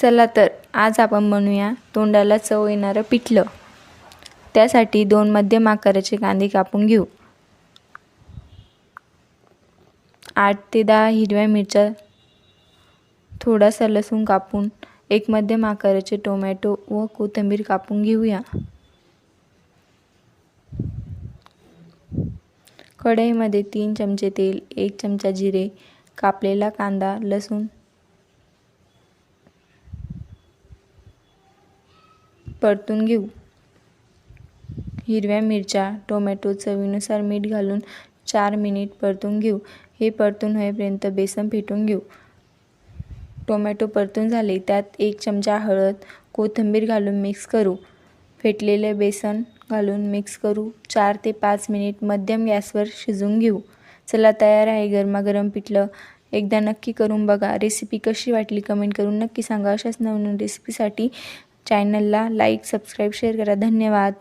चला तर आज आपण बनवूया तोंडाला चव येणारं पिठलं. त्यासाठी दोन मध्यम आकाराचे कांदे कापून घेऊ. आठ ते दहा हिरव्या मिरच्या थोडासा लसूण कापून एक मध्यम आकाराचे टोमॅटो व कोथिंबीर कापून घेऊया. कढईमध्ये तीन चमचे तेल एक चमचा जिरे कापलेला कांदा लसूण परतून घेऊ. हिरव्या मिरच्या टोमॅटो चवीनुसार मीठ घालून चार मिनिट परतून घेऊ. हे परतून होईपर्यंत बेसन फेटून घेऊ. टोमॅटो परतून झाले त्यात एक चमचा हळद कोथिंबीर घालून मिक्स करू. फेटलेले बेसन घालून मिक्स करू. चार ते पाच मिनिट मध्यम गॅसवर शिजवून घेऊ. चला तयार आहे गरमागरम पिठलं. एकदा नक्की करून बघा. रेसिपी कशी वाटली कमेंट करून नक्की सांगा. अशाच नवनवीन रेसिपीसाठी चॅनलला लाईक सबस्क्राईब शेअर करा. धन्यवाद.